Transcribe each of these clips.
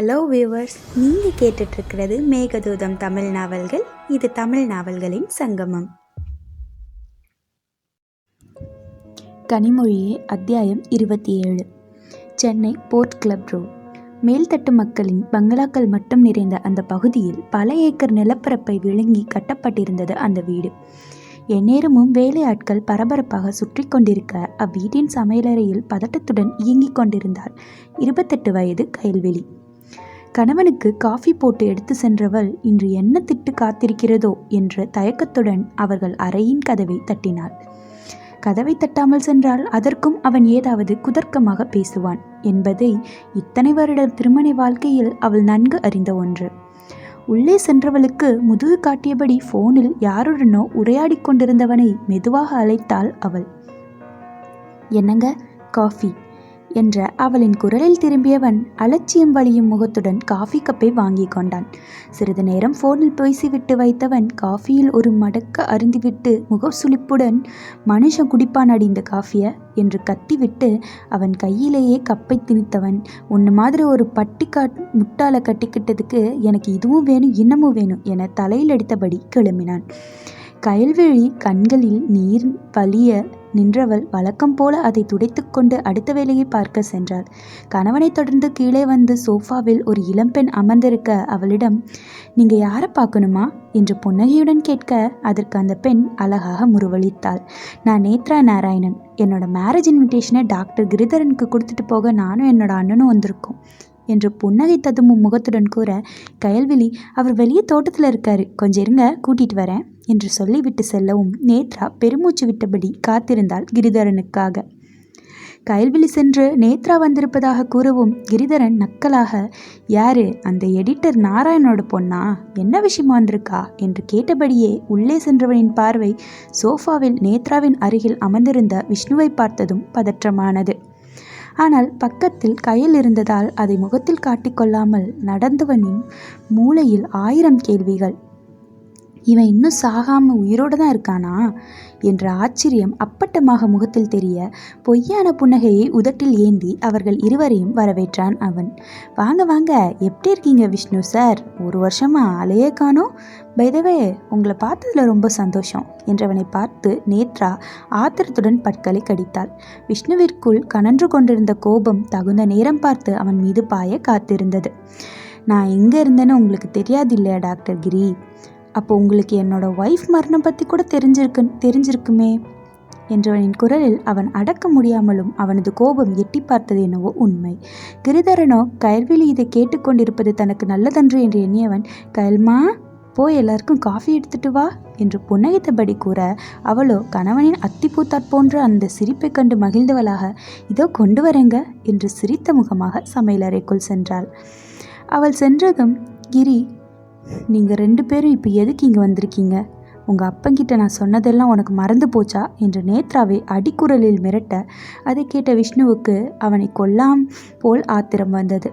Hello viewers நீங்கள் கேட்டுட்ருக்கிறது மேகதூதம் தமிழ் நாவல்கள். இது தமிழ் நாவல்களின் சங்கமம். கனிமொழியே அத்தியாயம் இருபத்தி ஏழு சென்னை போர்ட் கிளப் ரோட் மேல்தட்டு மக்களின் பங்களாக்கள் மட்டும் நிறைந்த அந்த பகுதியில் பல ஏக்கர் நிலப்பரப்பை விழுங்கி கட்டப்பட்டிருந்தது அந்த வீடு. எந்நேரமும் வேலையாட்கள் பரபரப்பாக சுற்றி கொண்டிருக்க அவ்வீட்டின் சமையலறையில் பதட்டத்துடன் இயங்கிக் கொண்டிருந்தார் இருபத்தெட்டு வயது கைல்வெளி கணவனுக்கு காஃபி போட்டு எடுத்து சென்றவள் இன்று என்ன திட்டு காத்திருக்கிறதோ என்ற தயக்கத்துடன் அவர்கள் அறையின் கதவை தட்டினாள். கதவை தட்டாமல் சென்றால் அதற்கும் அவன் ஏதாவது குதர்க்கமாக பேசுவான் என்பதை இத்தனை வருட திருமண வாழ்க்கையில் அவள் நன்கு அறிந்த ஒன்று. உள்ளே சென்றவளுக்கு முதுகு காட்டியபடி ஃபோனில் யாருடனோ உரையாடி கொண்டிருந்தவனை மெதுவாக அழைத்தாள் அவள். என்னங்க? காஃபி. என்ற அவளின் குரலில் திரும்பியவன் அலட்சியம் வழியும் முகத்துடன் காஃபி கப்பை வாங்கி கொண்டான். சிறிது நேரம் ஃபோனில் பேசிவிட்டு வைத்தவன் காஃபியில் ஒரு மடக்க அருந்திவிட்டு முகசுளிப்புடன் மனுஷன் குடிப்பான் அடி இந்த காஃபியை என்று கத்திவிட்டு அவன் கையிலேயே கப்பை திணித்தவன் உன்ன மாதிரி ஒரு பட்டி முட்டாளை கட்டிக்கிட்டதுக்கு எனக்கு இதுவும் வேணும் இன்னமும் வேணும் என தலையில் அடித்தபடி கிளம்பினான். கயல்விழி கண்களில் நீர் பழிய நின்றவள் வழக்கம் போல அதை துடைத்துக்கொண்டு அடுத்த வேலையை பார்க்க சென்றாள். கணவனை தொடர்ந்து கீழே வந்து சோஃபாவில் ஒரு இளம்பெண் அமர்ந்திருக்க அவளிடம் நீங்க யாரை பார்க்கணுமா? என்று புன்னகையுடன் கேட்க அதற்கு அந்த பெண் அழகாக முருவளித்தாள் நான் நேத்ரா நாராயணன். என்னோட மேரேஜ் இன்விடேஷனை டாக்டர் கிரிதரனுக்கு கொடுத்துட்டு போக நானும் என்னோட அண்ணனும் வந்திருக்கோம் என்று புன்னகை ததும்பும் முகத்துடன் கூற கயல்விழி அவர் வெளியே தோட்டத்தில் இருக்காரு. கொஞ்சம் இருங்க கூட்டிகிட்டு வரேன். என்று சொல்லிவிட்டு செல்லவும். நேத்ரா பெருமூச்சு விட்டபடி காத்திருந்தாள் கிரிதரனுக்காக. கயல்விழி சென்று நேத்ரா வந்திருப்பதாக கூறவும் கிரிதரன் நக்கலாக யாரு அந்த எடிட்டர் நாராயணோட பொண்ணா? என்ன விஷயமா வந்திருக்கா? என்று கேட்டபடியே உள்ளே சென்றவனின் பார்வை சோஃபாவில் நேத்ராவின் அருகில் அமர்ந்திருந்த விஷ்ணுவை பார்த்ததும் பதற்றமானது. ஆனால் பக்கத்தில் கையில் இருந்ததால் அதை முகத்தில் காட்டிக்கொள்ளாமல் நடந்தவனின் மூளையில் ஆயிரம் கேள்விகள். இவன் இன்னும் சாகாம உயிரோடு தான் இருக்கானா? என்ற ஆச்சரியம் அப்பட்டமாக முகத்தில் தெரிய பொய்யான புன்னகையை உதட்டில் ஏந்தி அவர்கள் இருவரையும் வரவேற்றான் அவன். வாங்க வாங்க எப்படி இருக்கீங்க விஷ்ணு சார்? ஒரு வருஷமா அலையே காணோம். பைதவே உங்களை பார்த்ததில் ரொம்ப சந்தோஷம் என்றவனை பார்த்து நேத்ரா ஆத்திரத்துடன் பற்களை கடித்தாள். விஷ்ணுவிற்குள் கனன்று கொண்டிருந்த கோபம் தகுந்த நேரம் பார்த்து அவன் மீது பாய காத்திருந்தது. நான் எங்கே இருந்தேன்னு உங்களுக்கு தெரியாது இல்லையா டாக்டர் கிரி? அப்போ உங்களுக்கு என்னோட ஒய்ஃப் மரணம் பற்றி கூட தெரிஞ்சிருக்கு தெரிஞ்சிருக்குமே என்றவனின் குரலில் அவன் அடக்க முடியாமலும் அவனது கோபம் எட்டி பார்த்தது என்னவோ உண்மை. கிரிதரனோ கயல்விழி இதை கேட்டுக்கொண்டிருப்பது தனக்கு நல்லதன்று என்று எண்ணியவன் கயல்மா போய் எல்லாருக்கும் காஃபி எடுத்துட்டு வா என்று புன்னகைத்தபடி கூற அவளோ கணவனின் அத்திப்பூத்தாற் போன்ற அந்த சிரிப்பை கண்டு மகிழ்ந்தவளாக இதோ கொண்டு வரேங்க என்று சிரித்த முகமாக சமையலறைக்குள் சென்றாள். அவள் சென்றதும் கிரி நீங்கள் ரெண்டு பேரும் இப்போ எதுக்கு இங்கே வந்திருக்கீங்க? உங்கள் அப்பங்கிட்ட நான் சொன்னதெல்லாம் உனக்கு மறந்து போச்சா? என்று நேத்ராவை அடிக்குரலில் மிரட்ட அதை கேட்ட விஷ்ணுவுக்கு அவனை கொல்லாம் போல் ஆத்திரம் வந்தது.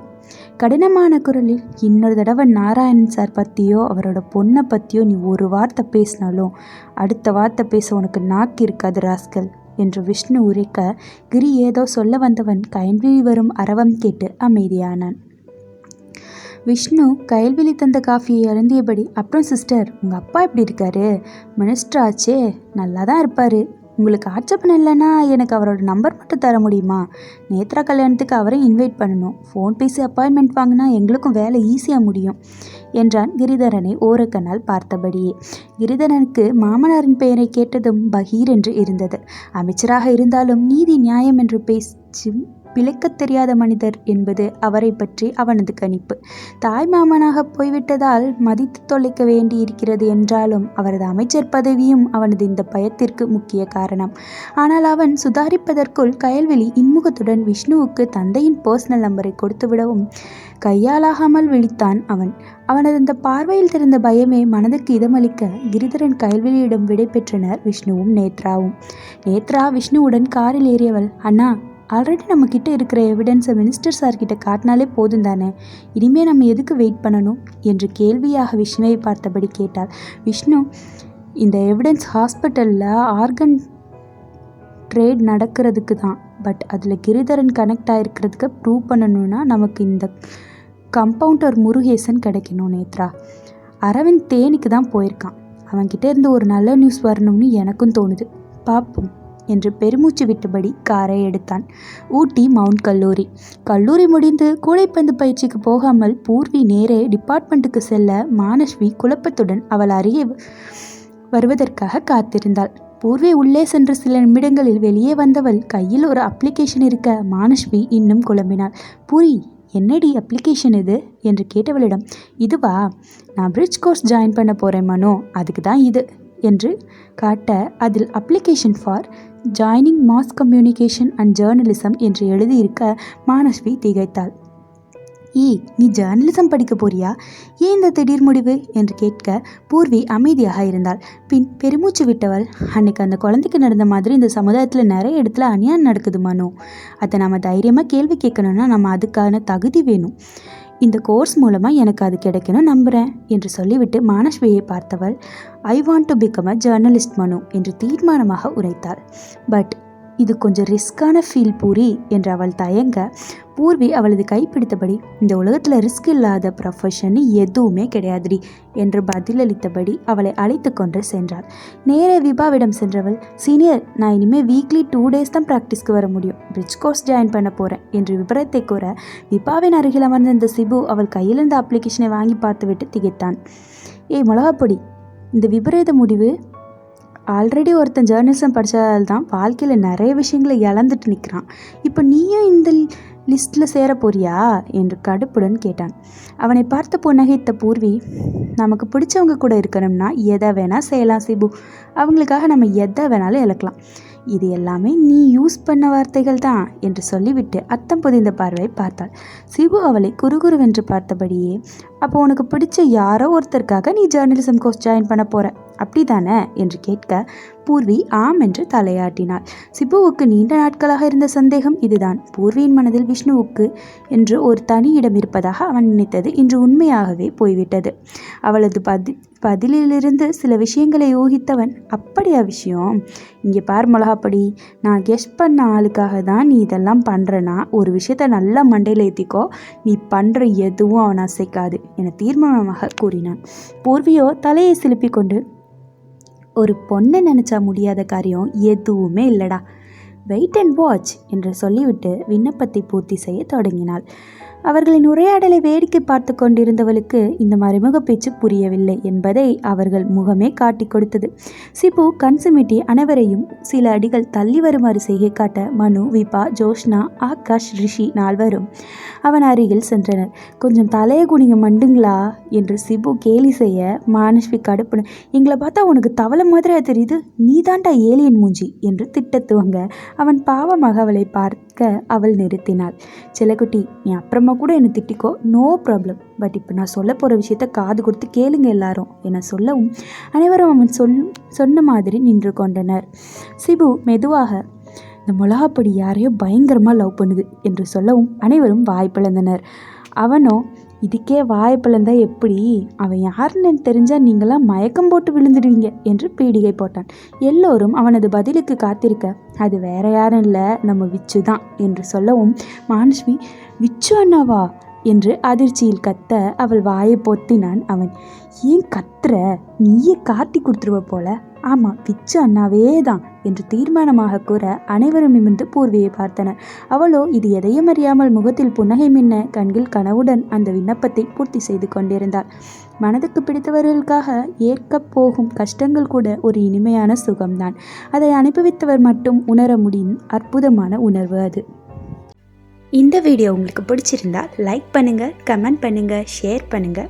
கடினமான குரலில் இன்னொரு தடவை நாராயணன் சார் பற்றியோ அவரோட பொண்ணை பற்றியோ நீ ஒரு வார்த்தை பேசினாலும் அடுத்த வார்த்தை பேச உனக்கு நாக்கு இருக்காது ராஸ்கல் என்று விஷ்ணு உரைக்க கிரி ஏதோ சொல்ல வந்தவன் கைன்வி வரும் அரவம் கேட்டு அமைதியானான். விஷ்ணு கைல்வெளி தந்த காஃபியை அருந்தியபடி அப்புறம் சிஸ்டர் உங்கள் அப்பா எப்படி இருக்காரு? மினிஸ்டர் ஆச்சே நல்லா தான் இருப்பார். உங்களுக்கு ஆட்சேபணம் இல்லைன்னா எனக்கு அவரோட நம்பர் மட்டும் தர முடியுமா? நேத்ரா கல்யாணத்துக்கு அவரையும் இன்வைட் பண்ணணும். ஃபோன் பேசி அப்பாயின்மெண்ட் வாங்கினா எங்களுக்கும் வேலை ஈஸியாக முடியும் என்றான் கிரிதரனை ஓரக்கண்ணால் பார்த்தபடியே. கிரிதரனுக்கு மாமனாரின் பெயரை கேட்டதும் பகீர் என்று இருந்தது. அமைச்சராக இருந்தாலும் நீதி நியாயம் என்று பேச்சும் பிழைக்கத் தெரியாத மனிதர் என்பது அவரை பற்றி அவனது கணிப்பு. தாய் மாமனாக போய்விட்டதால் மதித்து தொலைக்க வேண்டியிருக்கிறது என்றாலும் அவரது அமைச்சர் பதவியும் அவனது இந்த பயத்திற்கு முக்கிய காரணம். ஆனால் அவன் சுதாரிப்பதற்குள் கயல்வெளி இன்முகத்துடன் விஷ்ணுவுக்கு தந்தையின் பர்சனல் நம்பரை கொடுத்து விடவும் கையாலாகாமல் விழித்தான் அவன். அவனது அந்த பார்வையில் தெரிந்த பயமே மனதுக்கு இதமளிக்க கிரிதரன் கயல்வெளியிடம் விடை பெற்றனர் விஷ்ணுவும் நேத்ராவும். நேத்ரா விஷ்ணுவுடன் காரில் ஏறியவள் அண்ணா ஆல்ரெடி நம்மக்கிட்ட இருக்கிற எவிடன்ஸை மினிஸ்டர் சார்கிட்ட காட்டினாலே போதும் தானே? இனிமேல் நம்ம எதுக்கு வெயிட் பண்ணணும்? என்று கேள்வியாக விஷ்ணுவை பார்த்தபடி கேட்டாள். விஷ்ணு இந்த எவிடன்ஸ் ஹாஸ்பிட்டலில் ஆர்கன் ட்ரேட் நடக்கிறதுக்கு தான். பட் அதில் கிரிதரன் கனெக்ட் ஆகிருக்கிறதுக்கு ப்ரூவ் பண்ணணும்னா நமக்கு இந்த கம்பவுண்டர் முருகேசன் கிடைக்கணும் நேத்ரா. அரவிந்த் தேனிக்கு தான் போயிருக்கான். அவன்கிட்ட இருந்து ஒரு நல்ல நியூஸ் வரணும்னு எனக்கும் தோணுது. பார்ப்போம். என்று பெருமூச்சு விட்டபடி காரை எடுத்தான். ஊட்டி மவுண்ட் கல்லூரி. கல்லூரி முடிந்து கூடைப்பந்து பயிற்சிக்கு போகாமல் பூர்வி நேரே டிபார்ட்மெண்ட்டுக்கு செல்ல மானஸ்வி குழப்பத்துடன் அவள் அருகே வருவதற்காக காத்திருந்தாள். பூர்வி உள்ளே சென்ற சில நிமிடங்களில் வெளியே வந்தவள் கையில் ஒரு அப்ளிகேஷன் இருக்க மானஸ்வி இன்னும் குழம்பினாள். பூரி என்னடி அப்ளிகேஷன் இது? என்று கேட்டவளிடம் இதுவா? நான் பிரிட்ஜ் கோர்ஸ் ஜாயின் பண்ண போகிறேன் மனோ அதுக்கு தான் இது. என்று காட்ட அதில் application for joining mass communication and journalism என்று எழுதியிருக்க மானஸ்வி திகைத்தாள். ஏய் நீ ஜேர்னலிசம் படிக்க போறியா? ஏன் இந்த திடீர் முடிவு? என்று கேட்க பூர்வி அமைதியாக இருந்தாள். பின் பெருமூச்சு விட்டவள் அன்னைக்கு அந்த குழந்தைக்கு நடந்த மாதிரி இந்த சமுதாயத்தில் நிறைய இடத்துல அநியாயம் நடக்குது மனோ. அதை நம்ம தைரியமாக கேள்வி கேட்கணும்னா நம்ம அதுக்கான தகுதி வேணும். இந்த கோர்ஸ் மூலமாக எனக்கு அது கிடைக்கணும் நம்புகிறேன் என்று சொல்லிவிட்டு மானஸ்வியை பார்த்தவள் I want to become a journalist Manu என்று தீர்மானமாக உரைத்தாள். பட் இது கொஞ்சம் ரிஸ்கான ஃபீல் பூரி என்று அவள் தயங்க பூர்வி அவளது கைப்பிடித்தபடி இந்த உலகத்தில் ரிஸ்க் இல்லாத ப்ரொஃபஷன் எதுவுமே கிடையாதுடி என்று பதிலளித்தபடி அவளை அழைத்து கொண்டு சென்றாள். நேரே விபாவிடம் சென்றவள் சீனியர் நான் இனிமேல் வீக்லி டூ டேஸ் தான் ப்ராக்டிஸ்க்கு வர முடியும். பிரிட்ஜ் கோர்ஸ் ஜாயின் பண்ண போகிறேன் என்று விபரத்தை கூற விபாவின் அருகில் அமர்ந்த இந்த சிபு அவள் கையில் இருந்த அப்ளிகேஷனை வாங்கி பார்த்துவிட்டு திகைத்தான். ஏய் மிளகாப்பொடி இந்த விபரீத முடிவு ஆல்ரெடி ஒருத்தன் ஜேர்னலிசம் படித்ததால் தான் வாழ்க்கையில் நிறைய விஷயங்களை இழந்துட்டு நிற்கிறான் இப்போ நீயும் இந்த லிஸ்ட்டில் சேர போறியா? என்று கடுப்புடன் கேட்டான். அவனை பார்த்து புன்னகைத்த பூர்வி நமக்கு பிடிச்சவங்க கூட இருக்கணும்னா எதை வேணால் செய்யலாம் சிபு. அவங்களுக்காக நம்ம எதை வேணாலும் இழக்கலாம். இது எல்லாமே நீ யூஸ் பண்ண வார்த்தைகள் தான் என்று சொல்லிவிட்டு அர்த்தம் புதிந்த பார்வை பார்த்தாள். சிபு அவளை குறுகுருவென்று பார்த்தபடியே அப்போ உனக்கு பிடிச்ச யாரோ ஒருத்தருக்காக நீ ஜேர்னலிசம் கோர்ஸ் ஜாயின் பண்ண போகிற அப்படி தானே என்று கேட்க பூர்வி ஆம் என்று தலையாட்டினாள். சிபுவுக்கு நீண்ட நாட்களாக இருந்த சந்தேகம் இதுதான். பூர்வியின் மனதில் விஷ்ணுவுக்கு என்று ஒரு தனி இடம் இருப்பதாக அவன் நினைத்தது இன்று உண்மையாகவே போய்விட்டது. அவளது பதி பதிலிலிருந்து சில விஷயங்களை யோகித்தவன் அப்படியா விஷயம்? இங்கே பார் மிளகாப்படி நான் கெஸ் பண்ண ஆளுக்காக தான் நீ இதெல்லாம் பண்ணுறனா ஒரு விஷயத்த நல்லா மண்டையில் ஏற்றிக்கோ நீ பண்ணுற எதுவும் அவன் அசைக்காது என தீர்மானமாக கூறினான். பூர்வியோ தலையை சிலுப்பிக் கொண்டு ஒரு பொண்ணை நினச்சா முடியாத காரியம் எதுவுமே இல்லைடா. வெயிட் அண்ட் வாட்ச் என்று சொல்லிவிட்டு விண்ணப்பத்தை பூர்த்தி செய்ய தொடங்கினாள். அவர்களின் உரையாடலை வேடிக்கை பார்த்து கொண்டிருந்தவளுக்கு இந்த மறைமுக பேச்சு புரியவில்லை என்பதை அவர்கள் முகமே காட்டி கொடுத்தது. சிபு கண் சிமிட்டி அனைவரையும் சில அடிகள் தள்ளி வருமாறு செய்கை காட்ட மனு விபா ஜோஷ்னா ஆகாஷ் ரிஷி நால்வரும் அவன் அருகில் சென்றனர். கொஞ்சம் தலையை குனிங்க மண்டுங்களா? என்று சிபு கேலி செய்ய மானஸ்வி கடுப்புன எங்களை பார்த்தா உனக்கு தவளை மாதிரியா தெரியுது? நீதாண்டா ஏலியன் மூஞ்சி என்று திட்டத்துவங்க. அவன் அவன் பாவமாக அவளை கேட்க அவள் நிறுத்தினாள். செல்லக்குட்டி நீ அப்புறமா கூட என்னை திட்டிக்கோ. நோ ப்ராப்ளம் பட் இப்போ நான் சொல்ல போகிற விஷயத்த காது கொடுத்து கேளுங்க எல்லாரும் என சொல்லவும் அனைவரும் அவன் சொல் சொன்ன மாதிரி நின்று கொண்டனர். சிபு மெதுவாக இந்த மிளகாப்பொடி யாரையோ பயங்கரமாக லவ் பண்ணுது என்று சொல்லவும் அனைவரும் வாய்ப்பிழந்தனர் அவனோ இதுக்கே வாய் பிளந்தா எப்படி? அவன் யாருன்னு தெரிஞ்சால் நீங்களாம் மயக்கம் போட்டு விழுந்துடுவீங்க என்று பீடிகை போட்டான். எல்லோரும் அவனது பதிலுக்கு காத்திருக்க அது வேற யாரும் இல்லை நம்ம விச்சு தான் என்று சொல்லவும் மானஸ்வி விச்சு அண்ணாவா? என்று அதிர்ச்சியில் கத்த அவள் வாயை பொத்தினான் அவன். ஏன் கத்துற? நீயே காட்டி கொடுத்துருவ போல. ஆமாம் பிச்சு அண்ணாவே தான் என்று தீர்மானமாக கூற அனைவரும் நிமிர்ந்து பூர்வியை பார்த்தனர். அவளோ இது எதையும் அறியாமல் முகத்தில் புன்னகை மின்ன கண்கள் கனவுடன் அந்த விண்ணப்பத்தை பூர்த்தி செய்து கொண்டிருந்தாள். மனதுக்கு பிடித்தவர்களுக்காக ஏற்கப் போகும் கஷ்டங்கள் கூட ஒரு இனிமையான சுகம்தான். அதை அனுபவித்தவர் மட்டும் உணர முடியும் அற்புதமான உணர்வு அது. இந்த வீடியோ உங்களுக்கு பிடிச்சிருந்தா லைக் பண்ணுங்கள் கமெண்ட் பண்ணுங்கள் ஷேர் பண்ணுங்கள்